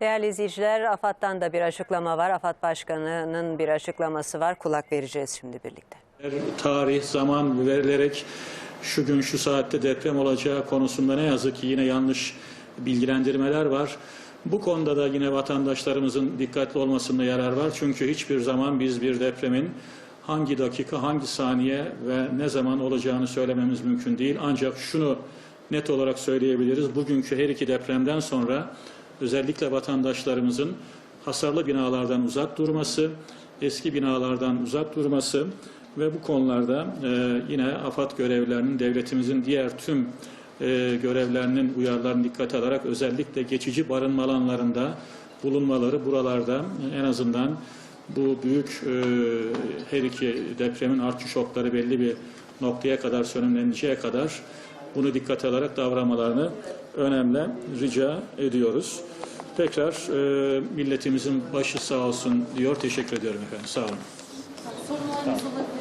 Değerli izleyiciler, AFAD'dan da bir açıklama var. AFAD Başkanı'nın bir açıklaması var. Kulak vereceğiz şimdi birlikte. tarih, zaman verilerek şu gün şu saatte deprem olacağı konusunda ne yazık ki yine yanlış bilgilendirmeler var. Bu konuda da yine vatandaşlarımızın dikkatli olmasında yarar var. Çünkü hiçbir zaman biz bir depremin hangi dakika, hangi saniye ve ne zaman olacağını söylememiz mümkün değil. Ancak şunu net olarak söyleyebiliriz. Bugünkü her iki depremden sonra özellikle vatandaşlarımızın hasarlı binalardan uzak durması, eski binalardan uzak durması ve bu konularda e, yine AFAD görevlerinin, devletimizin diğer tüm e, görevlerinin uyarılarını dikkate alarak özellikle geçici barınma alanlarında bulunmaları buralarda en azından bu büyük e, her iki depremin artçı şokları belli bir noktaya kadar sönümleneceğe kadar bunu dikkate alarak davranmalarını önemli rica ediyoruz. Tekrar e, milletimizin başı sağ olsun diyor. Teşekkür ediyorum efendim. Sağ olun. Sorularınız olabilir.